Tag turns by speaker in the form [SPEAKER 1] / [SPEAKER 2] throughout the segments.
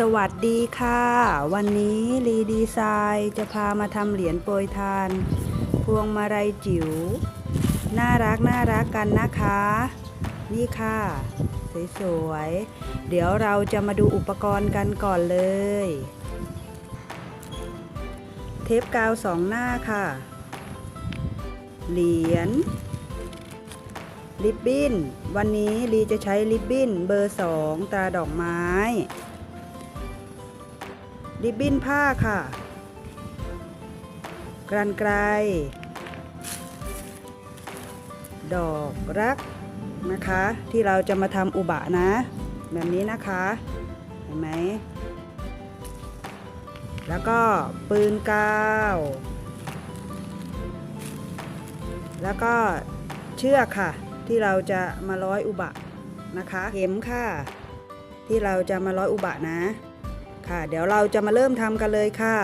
[SPEAKER 1] สวัสดีค่ะ วันนี้รีดีไซน์จะพามาทำเหรียญโปรยทาน พวงมาลัยจิ๋วน่ารักน่ารักกันนะคะ นี่ค่ะ สวยๆ เดี๋ยวเราจะมาดูอุปกรณ์กันก่อนเลย เทปกาวสองหน้าค่ะ เหรียญริบบิ้น วันนี้ลีจะใช้ริบบิ้นเบอร์สองตาดอกไม้ ริบบิ้นผ้าค่ะ กรันไกรดอกรักนะคะ ที่เราจะมาทำอุบะนะ แบบนี้นะคะ เห็นไหม แล้วก็ปืนกาว แล้วก็เชือกค่ะ ที่เราจะมาร้อยอุบะนะคะ เข็มค่ะ ที่เราจะมาร้อยอุบะนะ ค่ะ เดี๋ยวเราจะมาเริ่มทำกันเลยค่ะ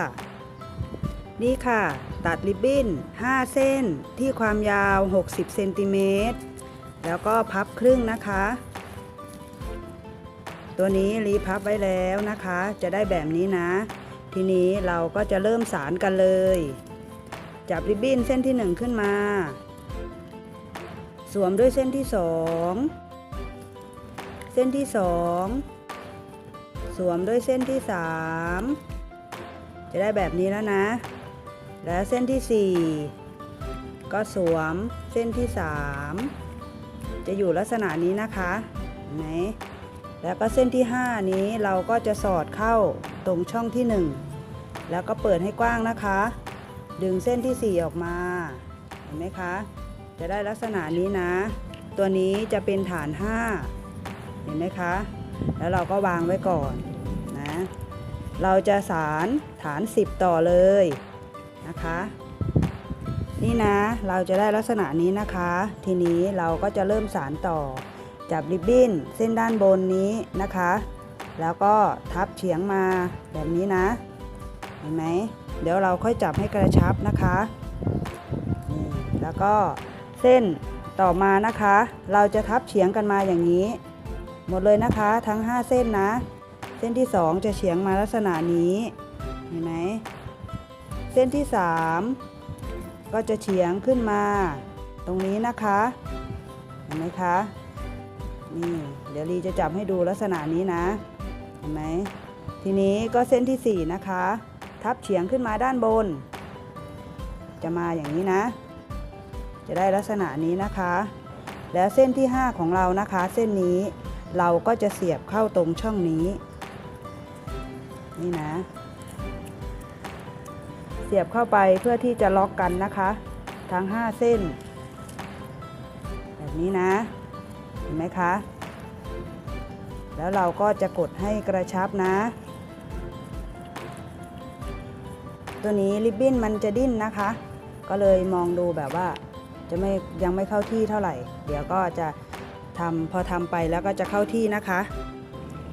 [SPEAKER 1] นี่ค่ะ ตัดริบบิ้น 5 เส้นที่ความยาว 60 เซนติเมตร แล้วก็พับครึ่งนะคะ ตัวนี้รีพับไว้แล้วนะคะ จะได้แบบนี้นะ ทีนี้เราก็จะเริ่มสารกันเลย จับริบบิ้นเส้นที่ 1 ขึ้นมา สวมด้วยเส้นที่ 2 เส้นที่ 2 สวมด้วยเส้นที่ 3 จะได้แบบนี้แล้วนะ แล้วเส้นที่ 4 ก็สวมเส้นที่ 3 จะอยู่ลักษณะนี้นะคะเห็นไหมแล้วก็เส้นที่ 5 นี้เราก็จะสอดเข้าตรงช่องที่ 1 แล้วก็เปิดให้กว้างนะคะ ดึงเส้นที่ 4 ออกมาเห็นไหมคะ จะได้ลักษณะนี้นะ ตัวนี้จะเป็นฐาน 5 เห็นไหมคะ แล้วเราก็วางไว้ก่อนนะ เราจะสารฐาน 10 ต่อเลยนะคะ นี่นะเราจะได้ลักษณะนี้นะคะ ทีนี้เราก็จะเริ่มสารต่อ จับริบบิ้นเส้นด้านบนนี้นะคะ แล้วก็ทับเฉียงมาแบบนี้นะ เห็นไหมเดี๋ยวเราค่อยจับให้กระชับนะคะนี่แล้วก็เส้นต่อมานะคะ เราจะทับเฉียงกันมาอย่างนี้ หมดเลยนะคะทั้ง 5 เส้นนะ เส้นที่ 2 จะเฉียงมาลักษณะนี้เห็นไหมเส้นที่ 3 ก็จะเฉียงขึ้นมา ตรงนี้นะคะเห็นไหมคะนี่เดี๋ยวลีจะจับให้ดูลักษณะนี้นะเห็นไหมทีนี้ก็เส้นที่ 4 นะคะ ทับเฉียงขึ้นมาด้านบน จะมาอย่างนี้นะ จะได้ลักษณะนี้นะคะ แล้วเส้นที่ 5 ของเรานะคะ เส้นนี้ เราก็จะเสียบเข้าตรงช่องนี้ นี่นะ เสียบเข้าไปเพื่อที่จะล็อกกันนะคะ ทั้ง 5 เส้น แบบนี้นะ เห็นไหมคะ แล้วเราก็จะกดให้กระชับนะ ตัวนี้ริบบิ้นมันจะดิ้นนะคะ ก็เลยมองดูแบบว่าจะไม่ยังไม่เข้าที่เท่าไหร่ เดี๋ยวก็จะ ทำพอทำไปแล้วก็จะเข้าที่นะคะ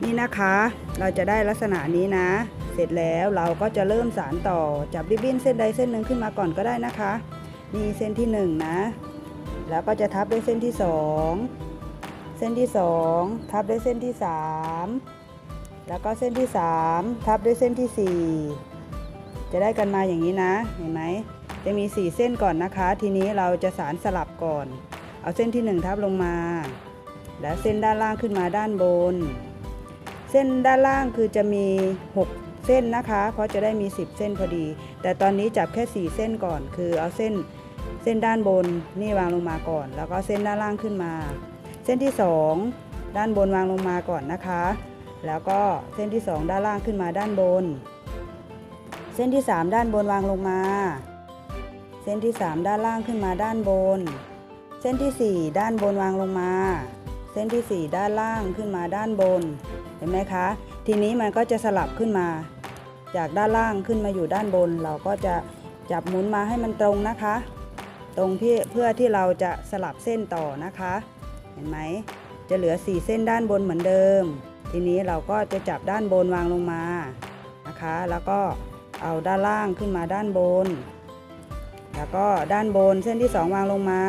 [SPEAKER 1] นี่นะคะ เราจะได้ลักษณะนี้นะ เสร็จแล้วเราก็จะเริ่มสารต่อจับริบบิ้นเส้นใดเส้นหนึ่งขึ้นมาก่อนก็ได้นะคะนี่เส้นที่หนึ่งนะ แล้วก็จะทับด้วยเส้นที่สองเส้นที่สองทับด้วยเส้นที่สามแล้วก็เส้นที่สามทับด้วยเส้นที่สี่จะได้กันมาอย่างนี้นะ เห็นไหมจะมี 4 เส้นก่อนนะคะ ทีนี้เราจะสารสลับก่อน เอาเส้นที่ 1 ทับลงมา แล้วเส้นด้านล่างขึ้นมาด้านบน เส้นด้านล่างคือจะมี 6 เส้นนะคะ เพราะจะได้มี 10 เส้นพอดี แต่ตอนนี้จับแค่ 4 เส้นก่อน คือเอาเส้นเส้นด้านบนนี่วางลงมาก่อน แล้วก็เส้นด้านล่างขึ้นมา เส้นที่ 2 ด้านบนวางลงมาก่อนนะคะ แล้วก็เส้นที่ 2 ด้านล่างขึ้นมาด้านบน เส้นที่ 3 ด้านบนวางลงมา เส้นที่ 3 ด้านล่างขึ้นมาด้านบน เส้นที่ 4 ด้านบนวางลงมา ส้นที่ 4 ด้านล่างขึ้นมาด้านบน เห็นไหมคะ ทีนี้มันก็จะสลับขึ้นมา จากด้านล่างขึ้นมาอยู่ด้านบน เราก็จะจับหมุนมาให้มันตรงนะคะ ตรงที่เพื่อที่เราจะสลับเส้นต่อนะคะ เห็นไหม จะเหลือ 4 เส้นด้านบนเหมือนเดิม ทีนี้เราก็จะจับด้านบนวางลงมานะคะ แล้วก็เอาด้านล่างขึ้นมาด้านบน แล้วก็ด้านบนเส้นที่ 2 วางลงมา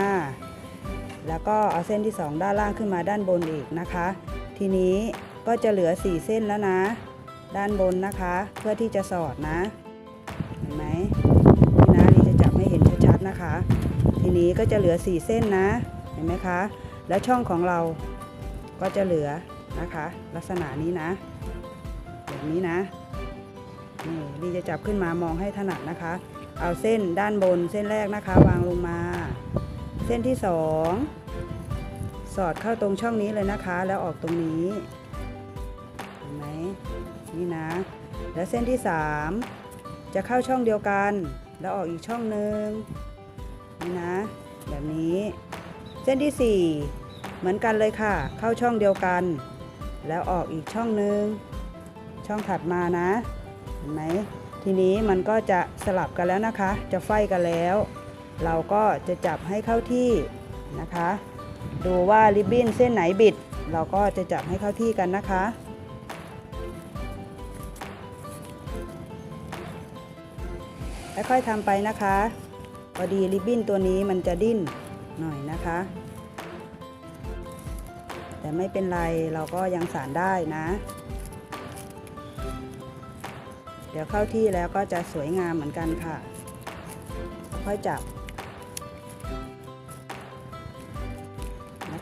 [SPEAKER 1] แล้วก็เอาเส้นที่ 2 ด้านล่างขึ้นมาด้านบนอีกนะคะ ทีนี้ก็จะเหลือ 4 เส้นแล้วนะ ด้านบนนะคะ เพื่อที่จะสอดนะ เห็นไหมนี่นะลีจะจับให้เห็นชัดๆนะคะ ทีนี้ก็จะเหลือ 4 เส้นนะ เห็นไหมคะ แล้วช่องของเราก็จะเหลือนะคะ ลักษณะนี้นะ แบบนี้นะนี่ลีจะจับขึ้นมามองให้ถนัดนะคะ เอาเส้นด้านบนเส้นแรกนะคะ วางลงมา เส้นที่สอง สอดเข้าตรงช่องนี้เลยนะคะ แล้วออกตรงนี้เห็นไหมนี่นะ แล้วเส้นที่สามจะเข้าช่องเดียวกัน แล้วออกอีกช่องหนึ่งนี่นะ แบบนี้ เส้นที่สี่เหมือนกันเลยค่ะ เข้าช่องเดียวกัน แล้วออกอีกช่องหนึ่งช่องถัดมานะเห็นไหมทีนี้มันก็จะสลับกันแล้วนะคะ จะไฟกันแล้ว เราก็จะจับให้เข้าที่นะคะ ดูว่าริบบิ้นเส้นไหนบิด เราก็จะจับให้เข้าที่กันนะคะ ค่อยๆทำไปนะคะพอดีริบบิ้นตัวนี้มันจะดิ้นหน่อยนะคะ แต่ไม่เป็นไรเราก็ยังสานได้นะ เดี๋ยวเข้าที่แล้วก็จะสวยงามเหมือนกันค่ะ ค่อยจับ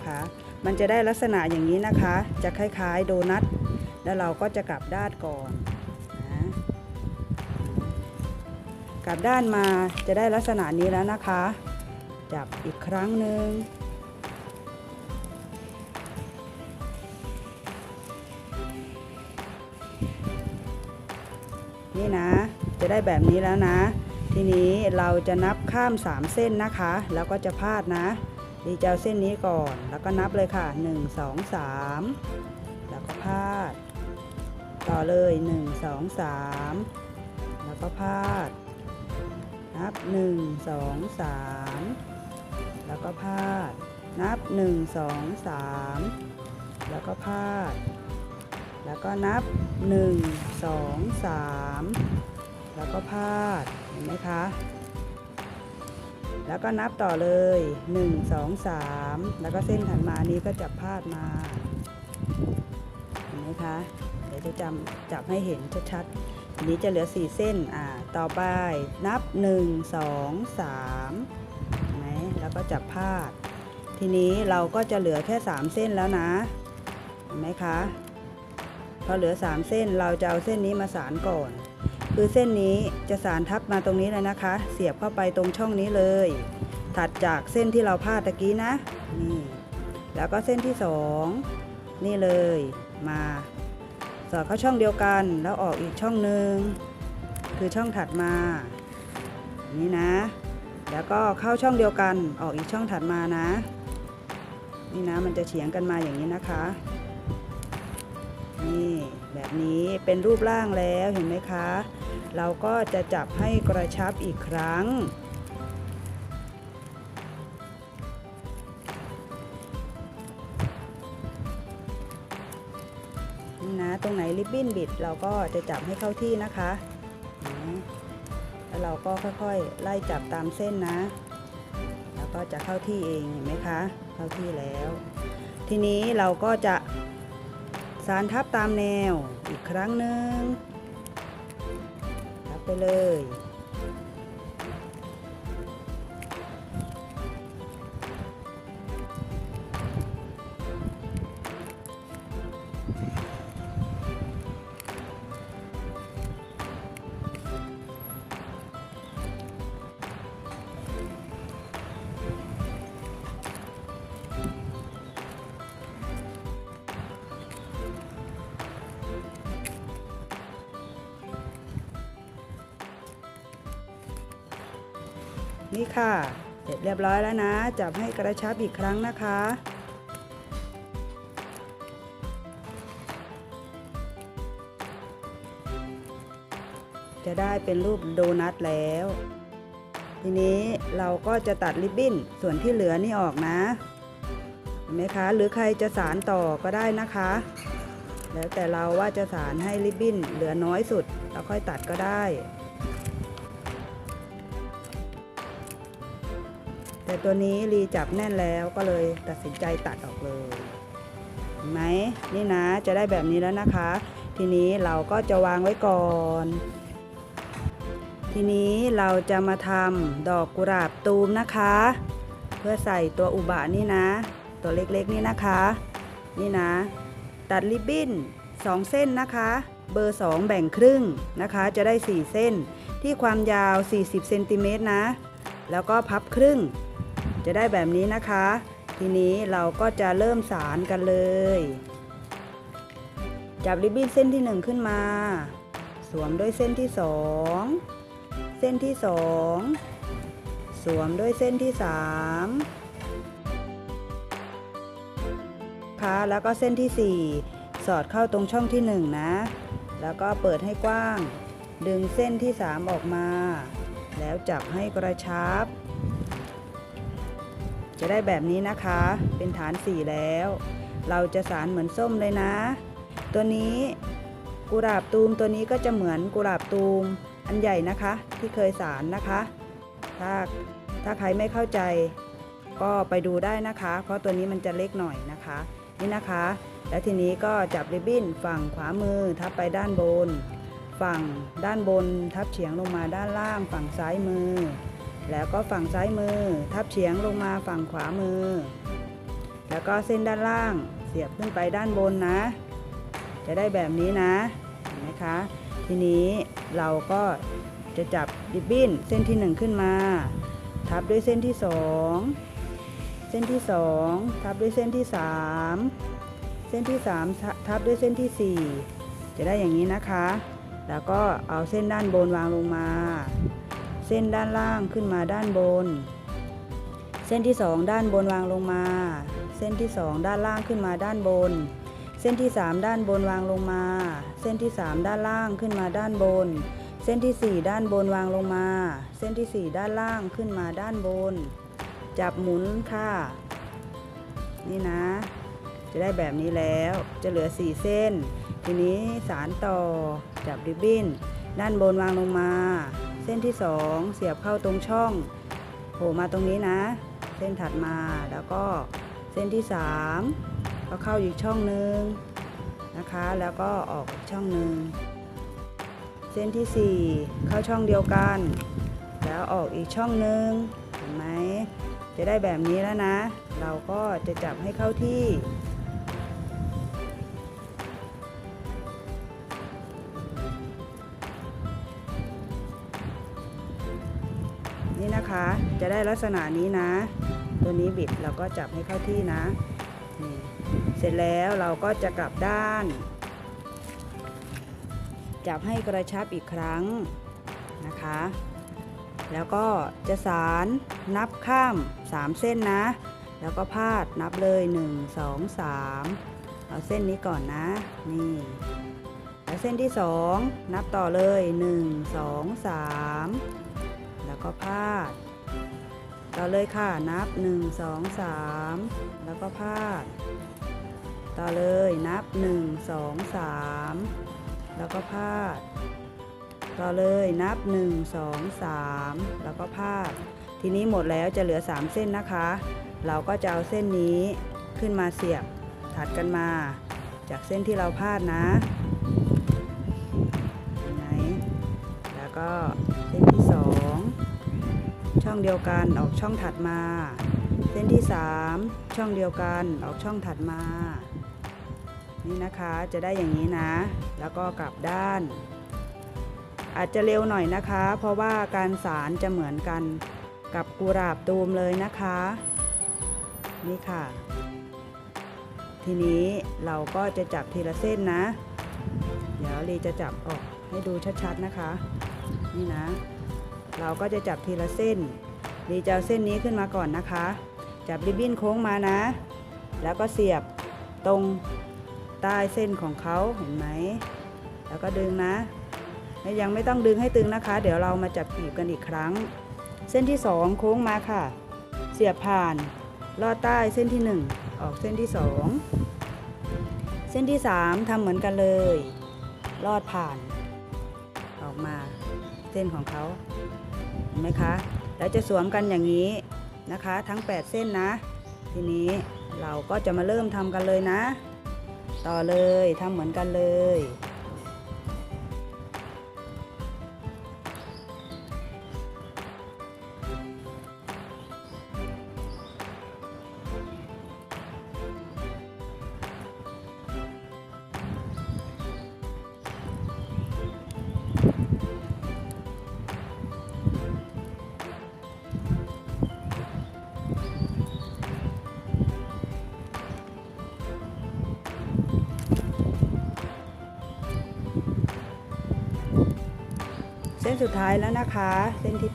[SPEAKER 1] นะคะ มันจะได้ลักษณะอย่างนี้นะคะ จะคล้ายๆ โดนัท แล้วเราก็จะกลับด้านก่อนนะกลับด้านมาจะได้ลักษณะนี้แล้วนะคะ จับอีกครั้งหนึ่งนี่นะ จะได้แบบนี้แล้วนะ ทีนี้เราจะนับข้าม 3 เส้นนะคะ แล้วก็จะพาดนะ ดีเจ้าเส้นนี้ก่อน แล้วก็นับเลยค่ะ 1 2 3 แล้วก็พาด ต่อเลย 1 2 3 แล้วก็พาด นับ 1 2 3 แล้วก็พาด นับ 1 2 3 แล้วก็พาด แล้วก็นับ 1 2 3 แล้วก็พาด เห็นไหมคะ แล้วก็นับต่อเลย 1 2 3 แล้วก็เส้นถัดมานี้ก็จะพาดมาเห็นไหมคะเดี๋ยวจะจำจับให้เห็นชัดๆทีนี้จะเหลือ 4 เส้นอ่าต่อไปนับ 1 2 3เห็นไหมแล้วก็จับพาด ทีนี้เราก็จะเหลือแค่ 3 เส้นแล้วนะเห็นไหมคะพอเหลือ 3 เส้นเราจะเอาเส้นนี้มาสานก่อน คือเส้นนี้จะสานทับมาตรงนี้เลยนะคะ เสียบเข้าไปตรงช่องนี้เลย ถัดจากเส้นที่เราพาดตะกี้นะนี่แล้วก็เส้นที่2นี่เลยมาสอดเข้าช่องเดียวกันแล้วออกอีกช่องหนึ่งคือช่องถัดมา นี่นะ แล้วก็เข้าช่องเดียวกันออกอีกช่องถัดมานะ นี่นะมันจะเฉียงกันมาอย่างนี้นะคะ นี่แบบนี้เป็นรูปร่างแล้วเห็นไหมคะ เราก็จะจับให้กระชับอีกครั้งนี่นะตรงไหนริบบิ้นบิดเราก็จะจับให้เข้าที่นะคะแล้วเราก็ค่อยๆ ไล่จับตามเส้นนะ แล้วก็จะเข้าที่เองเห็นไหมคะ เข้าที่แล้ว ทีนี้เราก็จะสารทับตามแนวอีกครั้งหนึ่ง ไปเลย นี่ค่ะเสร็จเรียบร้อยแล้วนะ จับให้กระชับอีกครั้งนะคะ จะได้เป็นรูปโดนัทแล้ว ทีนี้เราก็จะตัดริบบิ้นส่วนที่เหลือนี่ออกนะเห็นไหมคะ หรือใครจะสารต่อก็ได้นะคะ แล้วแต่เราว่าจะสารให้ริบบิ้นเหลือน้อยสุดเราค่อยตัดก็ได้ แต่ตัวนี้รีจับแน่นแล้วก็เลยตัดสินใจตัดออกเลยเห็นไหมนี่นะจะได้แบบนี้แล้วนะคะ ทีนี้เราก็จะวางไว้ก่อน ทีนี้เราจะมาทำดอกกุหลาบตูมนะคะ เพื่อใส่ตัวอุบะนี่นะ ตัวเล็กๆนี่นะคะ นี่นะ ตัดริบบิ้น2 เส้นนะคะ เบอร์ 2 แบ่งครึ่งนะคะ จะได้ 4 เส้นที่ความยาว 40เซนติเมตรนะ แล้วก็พับครึ่ง จะได้แบบนี้นะคะ ทีนี้เราก็จะเริ่มสารกันเลย จับริบบิ้นเส้นที่ 1 ขึ้นมา สวมด้วยเส้นที่ 2 เส้นที่ 2 สวมด้วยเส้นที่ 3ค่ะแล้วก็เส้นที่ 4 สอดเข้าตรงช่องที่ 1 นะ แล้วก็เปิดให้กว้าง ดึงเส้นที่ 3 ออกมา แล้วจับให้กระชับ จะได้แบบนี้นะคะ เป็นฐานสี่แล้ว เราจะสารเหมือนส้มเลยนะ ตัวนี้กุหลาบตูมตัวนี้ก็จะเหมือนกุหลาบตูมอันใหญ่นะคะ ที่เคยสารนะคะ ถ้าถ้าใครไม่เข้าใจ ก็ไปดูได้นะคะ เพราะตัวนี้มันจะเล็กหน่อยนะคะ นี่นะคะ แล้วทีนี้ก็จับริบบิ้นฝั่งขวามือทับไปด้านบน ฝั่งด้านบนทับเฉียงลงมาด้านล่างฝั่งซ้ายมือ แล้วก็ฝั่งซ้ายมือ ทับเฉียงลงมาฝั่งขวามือ แล้วก็เส้นด้านล่างเสียบขึ้นไปด้านบนนะ จะได้แบบนี้นะเห็นไหมคะ ทีนี้เราก็จะจับริบบิ้นเส้นที่ 1 ขึ้นมา ทับด้วยเส้นที่ 2 เส้นที่ 2 ทับด้วยเส้นที่ 3 เส้นที่ 3 ทับด้วยเส้นทีสี่4 จะได้อย่างนี้นะคะ แล้วก็เอาเส้นด้านบนวางลงมา เส้นด้านล่างขึ้นมาด้านบน เส้นที่ 2 ด้านบนวางลงมา เส้นที่ 2 ด้านล่างขึ้นมาด้านบน เส้นที่ 3 ด้านบนวางลงมา เส้นที่ 3 ด้านล่างขึ้นมาด้านบน เส้นที่ 4 ด้านบนวางลงมา เส้นที่ 4 ด้านล่างขึ้นมาด้านบน จับหมุนค่ะ นี่นะ จะได้แบบนี้แล้ว จะเหลือ 4 เส้น ทีนี้สารต่อ จับริบบิ้น ด้านบนวางลงมา เส้นที่ 2 เสียบเข้าตรงช่องโผล่มาตรงนี้นะ เส้นถัดมาแล้วก็เส้นที่ 3 ก็เข้าอีกช่องหนึ่งนะคะ แล้วก็ออกอีกช่องหนึ่งเส้นที่ 4 เข้าช่องเดียวกัน แล้วออกอีกช่องหนึ่งเห็นไหมจะได้แบบนี้แล้วนะ เราก็จะจับให้เข้าที่ นะคะ จะได้ลักษณะนี้นะ ตัวนี้บิดเราก็จับให้เข้าที่นะนี่เสร็จแล้วเราก็จะกลับด้าน จับให้กระชับอีกครั้งนะคะ แล้วก็จะสารนับข้าม 3 เส้นนะ แล้วก็พาดนับเลย 1 2 3 เอาเส้นนี้ก่อนนะ นี่แล้วเส้นที่ 2 นับต่อเลย 1 2 3 แล้วก็พาด ต่อเลยค่ะนับ 1 2 3 แล้วก็พาด ต่อเลยนับ 1 2 3 แล้วก็พาด ต่อเลยนับ 1 2 3 แล้วก็พาด ทีนี้หมดแล้วจะเหลือ 3 เส้นนะคะ เราก็จะเอาเส้นนี้ขึ้นมาเสียบถัดกันมา จากเส้นที่เราพาดนะ องเดียวกันออกช่องถัดมา เส้นที่ 3 ช่องเดียวกันออกช่องถัดมา นี่นะคะจะได้อย่างนี้นะ แล้วก็กลับด้าน อาจจะเร็วหน่อยนะคะ เพราะว่าการสารจะเหมือนกันกับกุหลาบตูมเลยนะคะ นี่ค่ะ ทีนี้เราก็จะจับทีละเส้นนะ เดี๋ยวลีจะจับออกให้ดูชัดๆนะคะ นี่นะเราก็จะจับทีละเส้น ลีจะเอาเส้นนี้ขึ้นมาก่อนนะคะ จับริบบิ้นโค้งมานะ แล้วก็เสียบตรงใต้เส้นของเขาเห็นไหม แล้วก็ดึงนะ ยังไม่ต้องดึงให้ตึงนะคะ เดี๋ยวเรามาจับกีบกันอีกครั้ง เส้นที่2โค้งมาค่ะ เสียบผ่านลอดใต้เส้นที่1ออกเส้นที่2เส้นที่3ทำเหมือนกันเลย ลอดผ่าน ออกมาเส้นของเขาเห็นไหมคะ แล้วจะสวมกันอย่างนี้นะคะ ทั้ง 8 เส้นนะ ทีนี้เราก็จะมาเริ่มทำกันเลยนะ ต่อเลยทำเหมือนกันเลย สุดท้ายแล้วนะคะ เส้นที่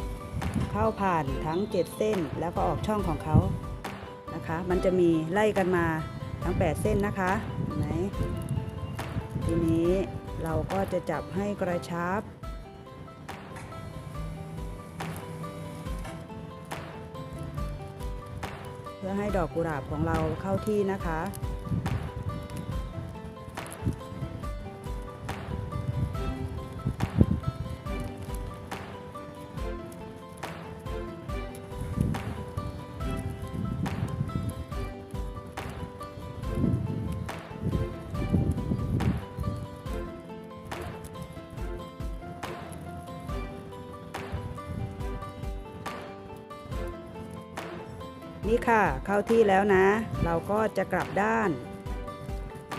[SPEAKER 1] 8 เข้าผ่านทั้ง 7 เส้นแล้วก็ออกช่องของเขานะคะ มันจะมีไล่กันมาทั้ง 8 เส้นนะคะเห็นไหมทีนี้เราก็จะจับให้กระชับเพื่อให้ดอกกุหลาบของเราเข้าที่นะคะ นี่ค่ะเข้าที่แล้วนะ เราก็จะกลับด้าน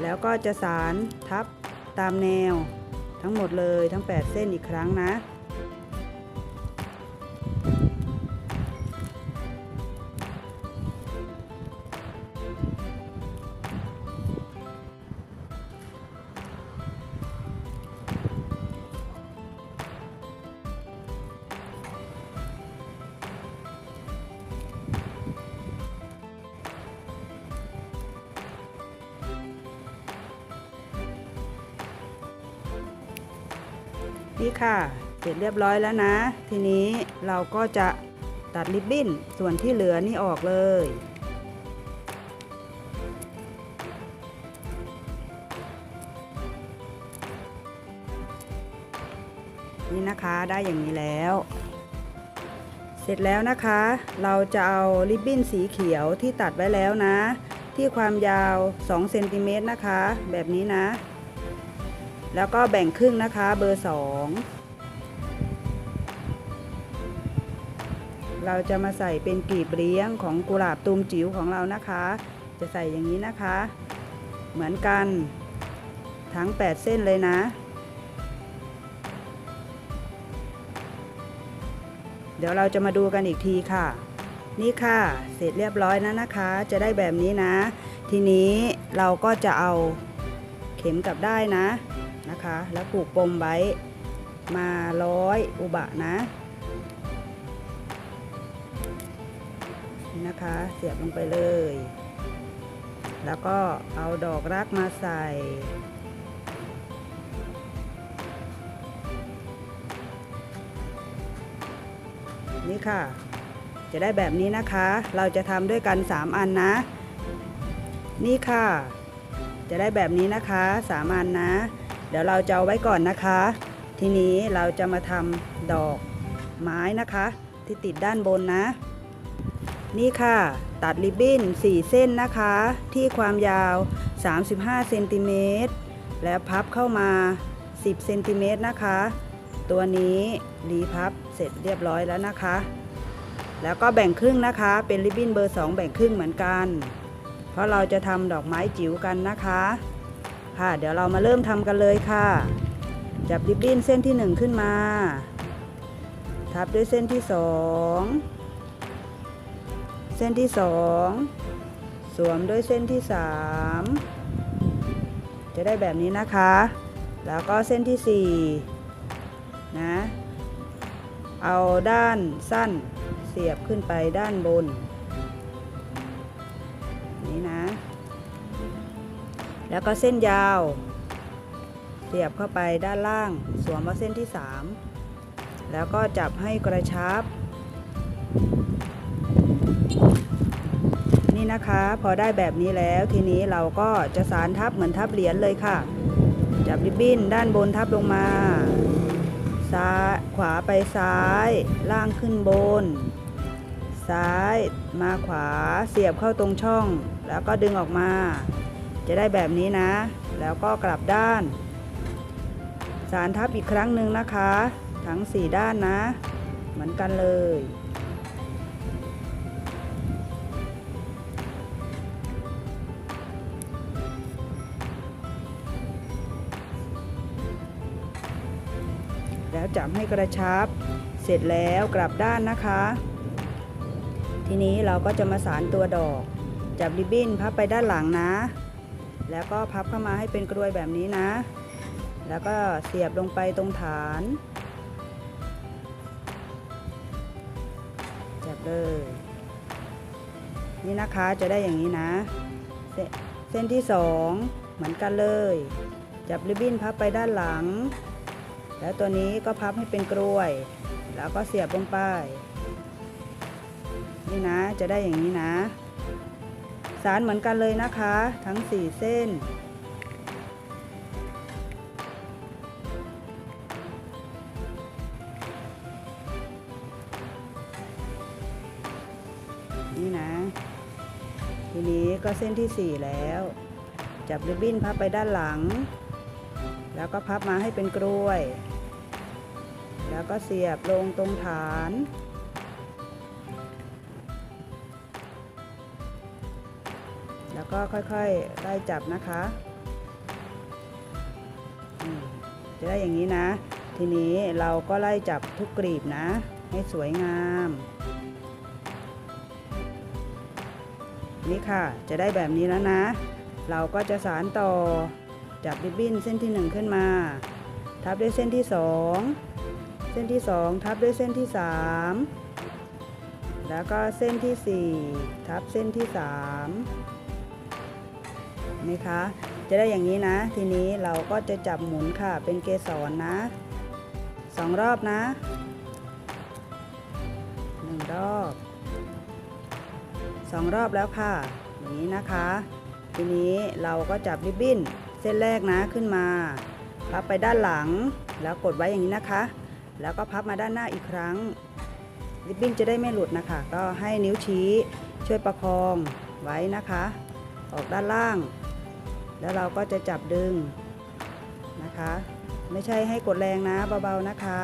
[SPEAKER 1] แล้วก็จะสารทับตามแนว ทั้งหมดเลยทั้ง 8 เส้นอีกครั้งนะ ค่ะ เสร็จเรียบร้อยแล้วนะ ทีนี้เราก็จะตัดริบบิ้นส่วนที่เหลือนี่ออกเลย นี่นะคะได้อย่างนี้แล้ว เสร็จแล้วนะคะ เราจะเอาริบบิ้นสีเขียวที่ตัดไว้แล้วนะ ที่ความยาว2เซนติเมตรนะคะ แบบนี้นะ แล้วก็แบ่งครึ่งนะคะเบอร์สองเราจะมาใส่เป็นกลีบเลี้ยงของกุหลาบตูมจิ๋วของเรานะคะ จะใส่อย่างนี้นะคะ เหมือนกันทั้ง 8 เส้นเลยนะ เดี๋ยวเราจะมาดูกันอีกทีค่ะ นี่ค่ะ เสร็จเรียบร้อยแล้วนะคะ จะได้แบบนี้นะ ทีนี้เราก็จะเอาเข็มกลับได้นะ นะคะ แล้วผูกปมไว้มาร้อยอุบะนะนะคะ เสียบลงไปเลย แล้วก็เอาดอกรักมาใส่นี่ค่ะ จะได้แบบนี้นะคะ เราจะทำด้วยกัน 3 อันนะ นี่ค่ะ จะได้แบบนี้นะคะสามอันนะ เดี๋ยวเราจะเอาไว้ก่อนนะคะ ทีนี้เราจะมาทำดอกไม้นะคะ ที่ติดด้านบนนะ นี่ค่ะ ตัดริบบิ้น 4 เส้นนะคะ ที่ความยาว 35เซนติเมตรและพับเข้ามา 10เซนติเมตรนะคะ ตัวนี้รีพับเสร็จเรียบร้อยแล้วนะคะ แล้วก็แบ่งครึ่งนะคะ เป็นริบบิ้นเบอร์ 2 แบ่งครึ่งเหมือนกัน เพราะเราจะทำดอกไม้จิ๋วกันนะคะ ค่ะ เดี๋ยวเรามาเริ่มทำกันเลยค่ะ จับริบบิ้นเส้นที่ 1 ขึ้นมา ทับด้วยเส้นที่ 2 เส้นที่ 2 สวมด้วยเส้นที่ 3 จะได้แบบนี้นะคะ แล้วก็เส้นที่ 4 นะ เอาด้านสั้นเสียบขึ้นไปด้านบน แล้วก็เส้นยาว เสียบเข้าไปด้านล่าง สวมมาเส้นที่ 3 แล้วก็จับให้กระชับ นี่นะคะ พอได้แบบนี้แล้วทีนี้เราก็จะสารทับเหมือนทับเหรียญเลยค่ะ จับริบบิ้นด้านบนทับลงมาซ้ายขวาไปซ้าย ล่างขึ้นบน ซ้ายมาขวาเสียบเข้าตรงช่อง แล้วก็ดึงออกมา จะได้แบบนี้นะ แล้วก็กลับด้าน สารทับอีกครั้งหนึ่งนะคะ ทั้ง 4 ด้านนะ เหมือนกันเลย แล้วจับให้กระชับ เสร็จแล้วกลับด้านนะคะ ทีนี้เราก็จะมาสารตัวดอก จับริบบิ้นพับไปด้านหลังนะ แล้วก็พับเข้ามาให้เป็นกล้วยแบบนี้นะ แล้วก็เสียบลงไปตรงฐานจับเลย นี่นะคะจะได้อย่างนี้นะ เส้นที่สองเหมือนกันเลย จับริบบิ้นพับไปด้านหลัง แล้วตัวนี้ก็พับให้เป็นกล้วย แล้วก็เสียบลงไป นี่นะจะได้อย่างนี้นะารเหมือนกันเลยนะคะ ทั้ง 4 เส้น นี่นะ ทีนี้ก็เส้นที่ 4 แล้ว จับริบบิ้นพับไปด้านหลัง แล้วก็พับมาให้เป็นกล้วย แล้วก็เสียบลงตรงฐาน ก็ค่อยๆไล่จับนะคะจะได้อย่างนี้นะ ทีนี้เราก็ไล่จับทุกกลีบนะ ให้สวยงาม นี่ค่ะ จะได้แบบนี้แล้วนะ เราก็จะสารต่อ จับริบบิ้นเส้นที่ 1 ขึ้นมา ทับด้วยเส้นที่ 2 เส้นที่ 2 ทับด้วยเส้นที่ 3 แล้วก็เส้นที่ 4 ทับเส้นที่ 3 นี่คะ จะได้อย่างนี้นะ ทีนี้เราก็จะจับหมุนค่ะ เป็นเกสรนะสองรอบนะหนึ่งรอบสองรอบแล้วค่ะ อย่างนี้นะคะ ทีนี้เราก็จับริบบิ้นเส้นแรกนะขึ้นมา พับไปด้านหลัง แล้วกดไว้อย่างนี้นะคะ แล้วก็พับมาด้านหน้าอีกครั้ง ริบบิ้นจะได้ไม่หลุดนะคะ ก็ให้นิ้วชี้ช่วยประคองไว้นะคะ ออกด้านล่าง แล้วเราก็จะจับดึงนะคะ ไม่ใช่ให้กดแรงนะเบาๆนะคะ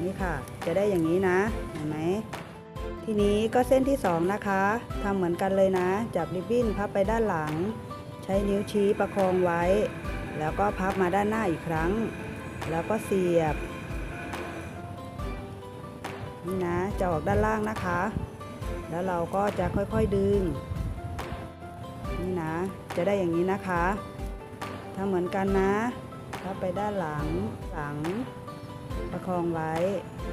[SPEAKER 1] นี่ค่ะ จะได้อย่างนี้นะเห็นไหมทีนี้ก็เส้นที่สองนะคะทำเหมือนกันเลยนะ จับริบบิ้นพับไปด้านหลัง ใช้นิ้วชี้ประคองไว้ แล้วก็พับมาด้านหน้าอีกครั้ง แล้วก็เสียบนี่นะจะออกด้านล่างนะคะ แล้วเราก็จะค่อยๆดึง นี่นะ จะได้อย่างนี้นะคะทำเหมือนกันนะพับไปด้านหลังหลัง ประคองไว้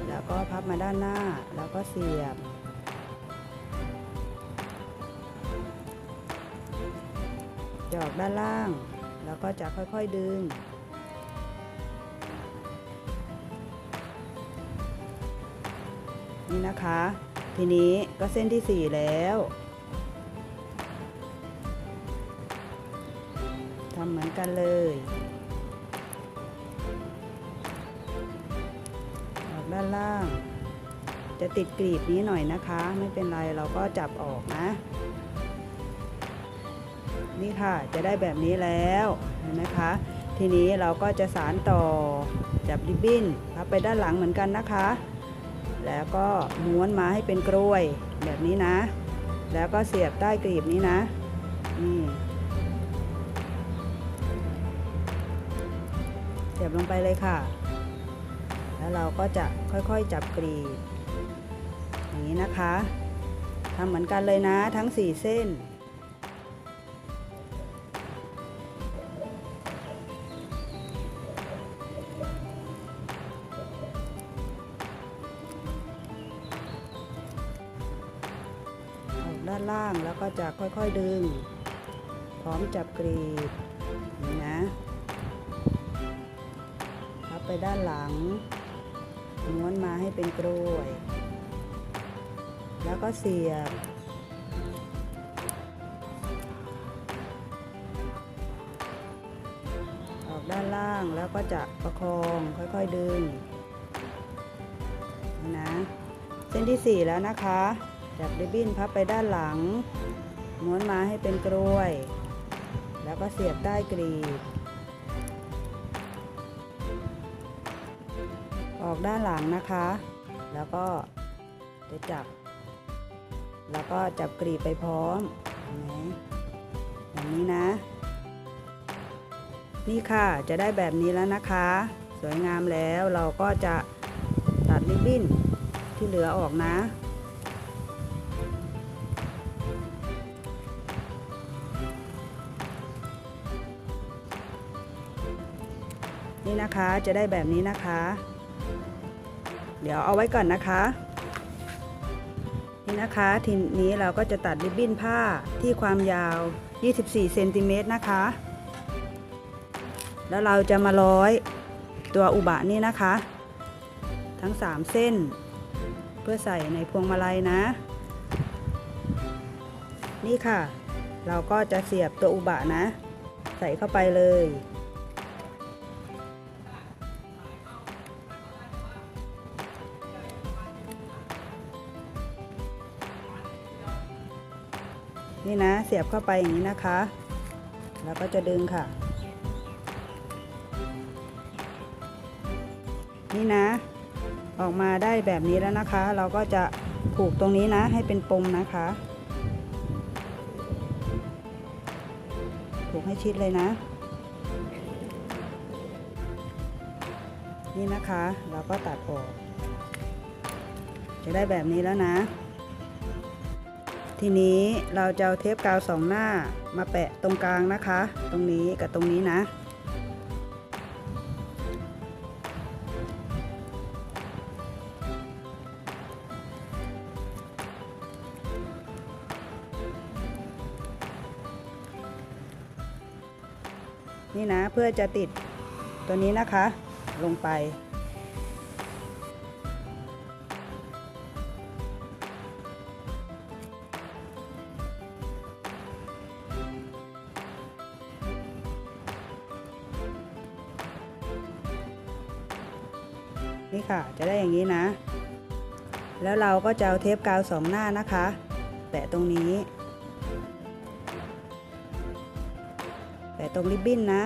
[SPEAKER 1] แล้วก็พับมาด้านหน้า แล้วก็เสียบ จออกด้านล่าง แล้วก็จะค่อยๆดึงนี่นะคะ ทีนี้ก็เส้นที่ 4 แล้ว ทำเหมือนกันเลยออกด้านล่าง จะติดกรีบนี้หน่อยนะคะ ไม่เป็นไรเราก็จับออกนะ นี่ค่ะจะได้แบบนี้แล้วเห็นไหมคะ ทีนี้เราก็จะสารต่อจับริบบิ้นพับไปด้านหลังเหมือนกันนะคะ แล้วก็ม้วนมาให้เป็นกล้วยแบบนี้นะ แล้วก็เสียบใต้กรีบนี้นะนี่ สียบลงไปเลยค่ะ แล้วเราก็จะค่อยๆจับกรีบอย่างนี้นะคะทำเหมือนกันเลยนะทั้ง 4 เส้นออกด้านล่างแล้วก็จะค่อยๆดึง พร้อมจับกรีบนี่นะ ไปด้านหลัง ม้วนมาให้เป็นกล้วย แล้วก็เสียบ ออกด้านล่างแล้วก็จะประคองค่อยๆดึงนี่นะเส้นที่ 4 แล้วนะคะจับริบบิ้นพับไปด้านหลัง ม้วนมาให้เป็นกล้วย แล้วก็เสียบใต้กรีบ ด้านหลังนะคะ แล้วก็จะจับ แล้วก็จับกรีบไปพร้อมอย่างนี้นะ นี่ค่ะจะได้แบบนี้แล้วนะคะ สวยงามแล้วเราก็จะตัดริบบิ้นที่เหลือออกนะนี่นะคะจะได้แบบนี้นะคะ เดี๋ยวเอาไว้ก่อนนะคะ นี่นะคะทีนี้เราก็จะตัดริบบิ้นผ้าที่ความยาว 24 เซนติเมตรนะคะ แล้วเราจะมาร้อยตัวอุบะนี่นะคะ ทั้ง 3 เส้น เพื่อใส่ในพวงมาลัยนะ นี่ค่ะ เราก็จะเสียบตัวอุบะนะ ใส่เข้าไปเลย นี่นะ เสียบเข้าไปอย่างนี้นะคะ แล้วก็จะดึงค่ะ นี่นะ ออกมาได้แบบนี้แล้วนะคะ เราก็จะผูกตรงนี้นะ ให้เป็นปมนะคะ ผูกให้ชิดเลยนะ นี่นะคะ เราก็ตัดออก จะได้แบบนี้แล้วนะ ทีนี้เราจะเอาเทปกาวสองหน้ามาแปะตรงกลางนะคะ ตรงนี้กับตรงนี้นะ นี่นะเพื่อจะติดตัวนี้นะคะลงไป นี่ค่ะ จะได้อย่างนี้นะ แล้วเราก็จะเอาเทปกาวสองหน้านะคะ แปะตรงนี้ แปะตรงริบบิ้นนะ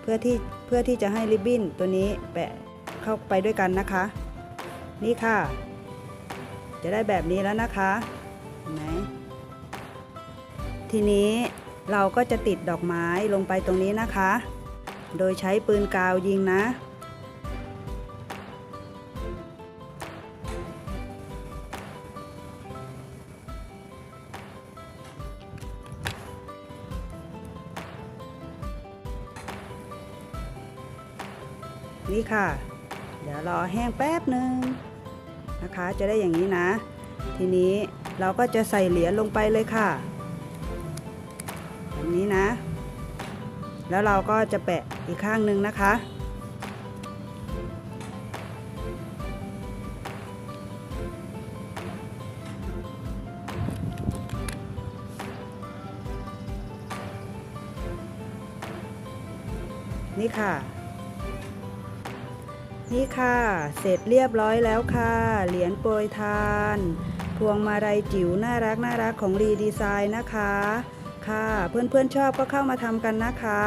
[SPEAKER 1] เพื่อที่เพื่อที่จะให้ริบบิ้นตัวนี้แปะเข้าไปด้วยกันนะคะ นี่ค่ะ จะได้แบบนี้แล้วนะคะเห็นไหมทีนี้เราก็จะติดดอกไม้ลงไปตรงนี้นะคะ โดยใช้ปืนกาวยิงนะ นี่ค่ะ เดี๋ยวรอแห้งแป๊บหนึ่งนะคะ จะได้อย่างนี้นะ ทีนี้เราก็จะใส่เหรียญลงไปเลยค่ะแบบนี้นะ แล้วเราก็จะแปะอีกข้างหนึ่งนะคะนี่ค่ะ นี่ค่ะ เสร็จเรียบร้อยแล้วค่ะ เหรียญโปรยทาน พวงมาลัยจิ๋วน่ารักน่ารักของรีดีไซน์นะคะ ค่ะ เพื่อนๆชอบก็เข้ามาทำกันนะคะ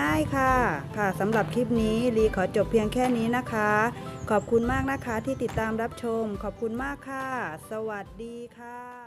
[SPEAKER 1] ง่ายๆค่ะ ค่ะสำหรับคลิปนี้รีขอจบเพียงแค่นี้นะคะ ขอบคุณมากนะคะที่ติดตามรับชม ขอบคุณมากค่ะ สวัสดีค่ะ